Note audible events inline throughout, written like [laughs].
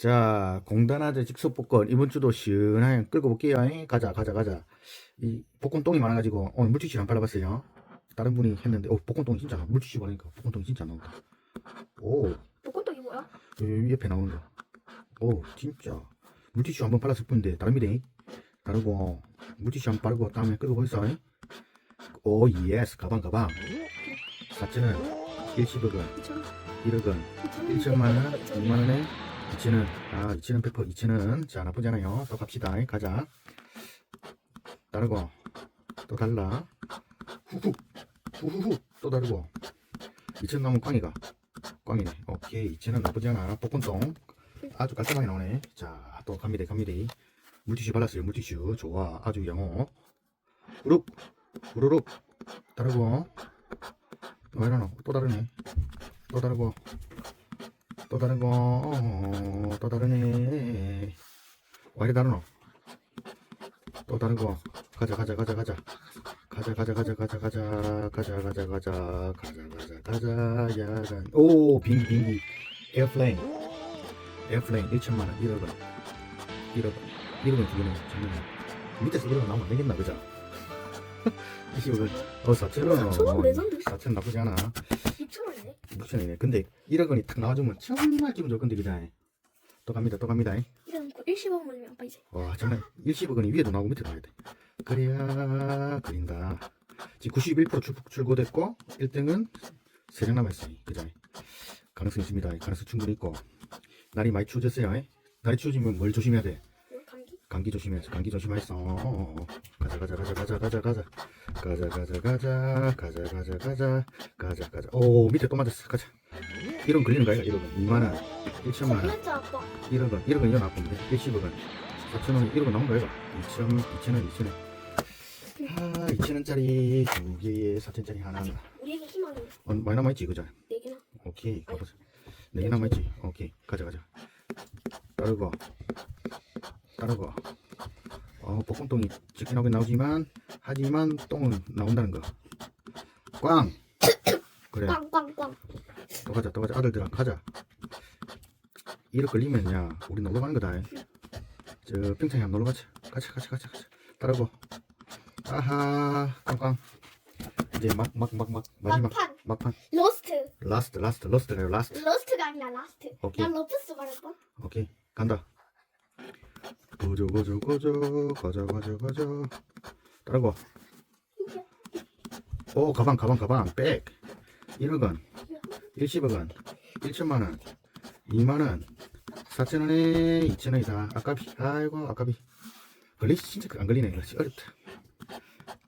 자, 공단아재 직소복권 이번 주도 시원하게 끌고 볼게요. 잉? 가자, 가자, 가자. 이 복권똥이 많아가지고 오늘 물티슈 안 발라봤어요. 다른 분이 했는데, 어, 복권똥이 진짜 나. 물티슈 바르니까 복권똥이 진짜 나온다. 오, 복권떡이 뭐야? 여기 옆에 나오는 거. 오, 진짜. 물티슈 한번 발랐을 뿐인데 다릅니다. 잉? 다르고 물티슈 한번 바르고 다음에 끌고 보이소. 잉? 오, 예스. 가방, 가방. 사치는 일시불은 2천 1억은 1천만원, 2만원에 2천원, 아, 2천원 페퍼, 2천원. 자, 나쁘지 않아요. 또 갑시다. 가자. 다르고, 또 달라. 후후, 후후후, 또 다르고. 2천 나오면 꽝이가. 꽝이네. 오케이. 2천원 나쁘지 않아. 복권똥. 아주 깔끔하게 나오네. 자, 또 갑니다, 갑니다. 물티슈 발랐어요, 물티슈. 좋아. 아주 영어. 후룩, 후루룩. 다르고. 또 이러노? 또 다르네. 또 다르고. 또 다른 거, 또 다르네. 와, 이리 다르노? 또 다른 거. 가자, 가자, 가자, 가자. 가자, 가자, 가자, 가자, 가자. 가자, 가자, 가자. 가자, 가자, 가자. 야간. 오, 비행기, 비행기. 에어플레인. 에어플레인 1천만원, 1억원. 1억원. 1억원 두 개는 잠깐만. 밑에서 1억원 나오면 안 되겠나, 그죠? [laughs] 25원. 어, 4천원. 4천원 나쁘지 않아. 2천원 이네. 무슨이네. 근데 1억 원이 탁 나와주면 정말 기분 좋을 건데 그자. 또 갑니다. 또 갑니다. 이런 거 일시범원이면 아빠 이제. 와 정말 일시억 원이 위에도 나오고 밑에도 나와야 돼. 그래야 그린다. 지금 91% 출, 출고됐고 1등은 3명 남았어요. 그자. 가능성 있습니다. 가능성 충분히 있고 날이 많이 추워졌어요. 날이 추워지면 뭘 조심해야 돼? 뭐 감기? 조심해서 감기 조심해서 어, 어. 가자 가자 가자 가자 가자 가자. 가자 가자 가자. 가자 가자 가자. 가자 가자. 오 밑에 또 맞았어. 가자. 1원 걸리는 거야 1억은. 2만원 1천만원. 걸렸죠 아빠. 1억은 1억은 이거 나쁜데. 1십억은 4천원 1억은 나온 거야 2천 2천원 2천원 아 2천원짜리 두 개에 4천짜리 하나. 우리에게 희망이 어, 많이 남아있지 그죠? 네 개나. 오케이 가보자. 네개 남아있지. 오케이 가자 가자. 따르고 따르고 어 볶음똥이 직진하게 나오지만 하지만 똥은 나온다는 거 꽝! 그래. 꽝꽝꽝. 또 가자 또 가자. 아들들아 가자. 이렇게 걸리면 야 우리 놀러 가는 거다. 저 평창에 놀러 가자. 가자 가자 가자 가자 따르고 아하 꽝꽝. 이제 막 막 막 막 마지막. 막판. 막판. 러스트. 라스트 라스트 러스트 가요 라스트. 러스트가 아니라 라스트. 오케이. 난 러프스 말할 뻔. 오케이. 간다 고조 고조 고조 고조 고조 고조 따르고 오 가방 가방 가방. 백. 1억원. 1십억원. 1천만원. 2만원. 4천원에 2천원이다. 아까비 아이고 아까비 걸리 진짜 안 걸리네 이거. 어렵다.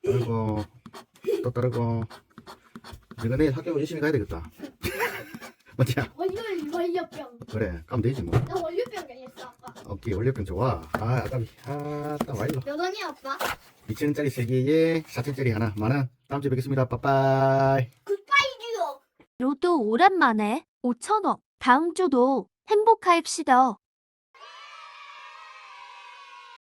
따르고 또 따르고 내가 내일 학교 열심히 가야 되겠다. [laughs] 맞지야 월요병. 그래 가면 되지 뭐. 나 월요병 걸렸 어. 오케이 원래병 좋아 아 아까비 아따 와일로 몇 원이야 아빠? 2천원짜리 3개에 4천원짜리 하나 만원 다음주에 뵙겠습니다 빠빠이 굿바이듀오. 로또 오랜만에 5천원. 다음 주도 행복합시다.